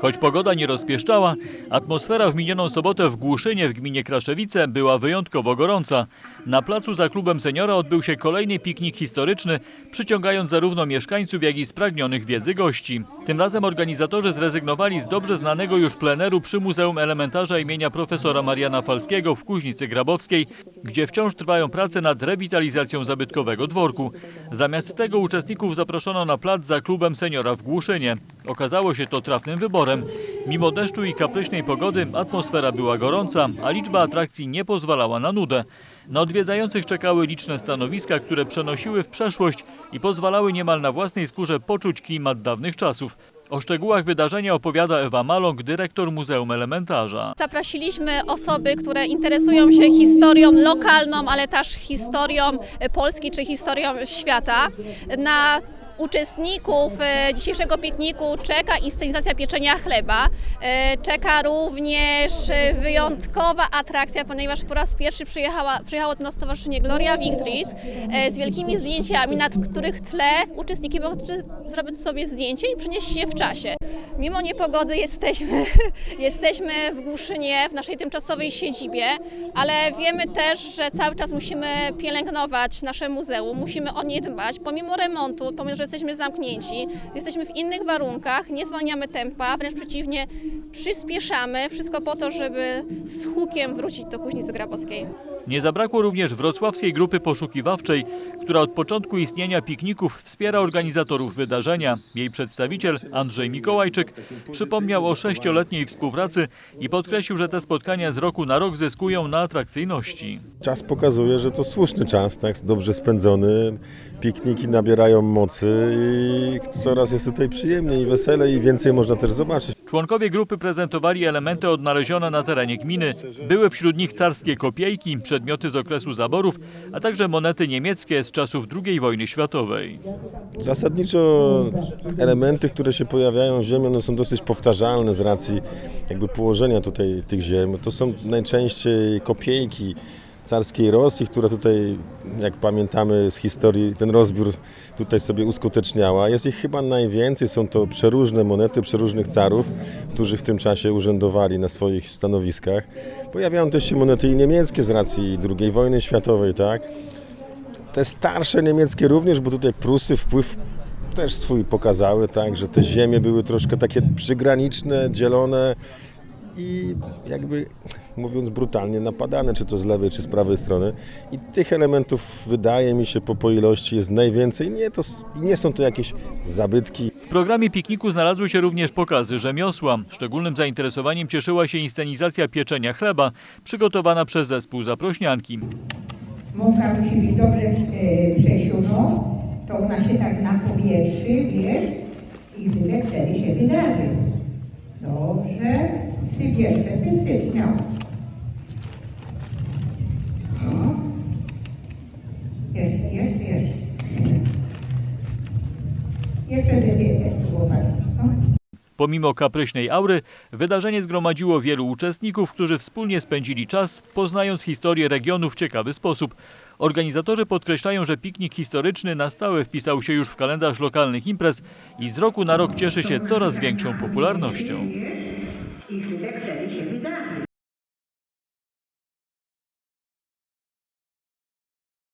Choć pogoda nie rozpieszczała, atmosfera w minioną sobotę w Głuszynie w gminie Kraszewice była wyjątkowo gorąca. Na placu za klubem seniora odbył się kolejny piknik historyczny, przyciągając zarówno mieszkańców, jak i spragnionych wiedzy gości. Tym razem organizatorzy zrezygnowali z dobrze znanego już pleneru przy Muzeum Elementarza imienia profesora Mariana Falskiego w Kuźnicy Grabowskiej, gdzie wciąż trwają prace nad rewitalizacją zabytkowego dworku. Zamiast tego uczestników zaproszono na plac za klubem seniora w Głuszynie. Okazało się to trafnym wyborem. Mimo deszczu i kapryśnej pogody atmosfera była gorąca, a liczba atrakcji nie pozwalała na nudę. Na odwiedzających czekały liczne stanowiska, które przenosiły w przeszłość i pozwalały niemal na własnej skórze poczuć klimat dawnych czasów. O szczegółach wydarzenia opowiada Ewa Maląg, dyrektor Muzeum Elementarza. Zaprosiliśmy osoby, które interesują się historią lokalną, ale też historią Polski czy historią świata. Na uczestników e, dzisiejszego pikniku czeka inscenizacja pieczenia chleba. E, Czeka również wyjątkowa atrakcja, ponieważ po raz pierwszy przyjechała, przyjechało do nas Stowarzyszenie Gloria Victoris e, z wielkimi zdjęciami, nad których tle uczestniki mogą zrobić sobie zdjęcie i przenieść się w czasie. Mimo niepogody jesteśmy, jesteśmy w Głuszynie, w naszej tymczasowej siedzibie, ale wiemy też, że cały czas musimy pielęgnować nasze muzeum, musimy o nie dbać. Pomimo remontu, pomimo, że jesteśmy zamknięci, jesteśmy w innych warunkach, nie zwalniamy tempa, wręcz przeciwnie, przyspieszamy. Wszystko po to, żeby z hukiem wrócić do Kuźnicy Grabowskiej. Nie zabrakło również wrocławskiej grupy poszukiwawczej, która od początku istnienia pikników wspiera organizatorów wydarzenia. Jej przedstawiciel Andrzej Mikołajczyk przypomniał o sześcioletniej współpracy i podkreślił, że te spotkania z roku na rok zyskują na atrakcyjności. Czas pokazuje, że to słuszny czas, tak, dobrze spędzony. Pikniki nabierają mocy i coraz jest tutaj przyjemniej i wesele i więcej można też zobaczyć. Członkowie grupy prezentowali elementy odnalezione na terenie gminy. Były wśród nich carskie kopiejki, przedmioty z okresu zaborów, a także monety niemieckie z czasów II wojny światowej. Zasadniczo elementy, które się pojawiają w ziemi, one są dosyć powtarzalne z racji jakby położenia tutaj tych ziem. To są najczęściej kopiejki carskiej Rosji, która tutaj, jak pamiętamy z historii, ten rozbiór tutaj sobie uskuteczniała. Jest ich chyba najwięcej, są to przeróżne monety przeróżnych carów, którzy w tym czasie urzędowali na swoich stanowiskach. Pojawiają też się monety i niemieckie z racji II wojny światowej, tak? Te starsze niemieckie również, bo tutaj Prusy wpływ też swój pokazały, tak, że te ziemie były troszkę takie przygraniczne, dzielone i jakby mówiąc brutalnie napadane, czy to z lewej, czy z prawej strony. I tych elementów wydaje mi się po, po ilości jest najwięcej. Nie, to, nie są to jakieś zabytki, W programie pikniku znalazły się również pokazy rzemiosła. Szczególnym zainteresowaniem cieszyła się inscenizacja pieczenia chleba, przygotowana przez zespół Zaprośnianki. Mąka musi być dobrze przesiuna, to ona się tak napowietrzy, wiesz, i wtedy wtedy się wydarzy. Jeszcze. Jeszcze zjedziecie, chłopaki. No. Pomimo kapryśnej aury, wydarzenie zgromadziło wielu uczestników, którzy wspólnie spędzili czas, poznając historię regionu w ciekawy sposób. Organizatorzy podkreślają, że piknik historyczny na stałe wpisał się już w kalendarz lokalnych imprez i z roku na rok cieszy się coraz większą popularnością. i w dyrektywie się.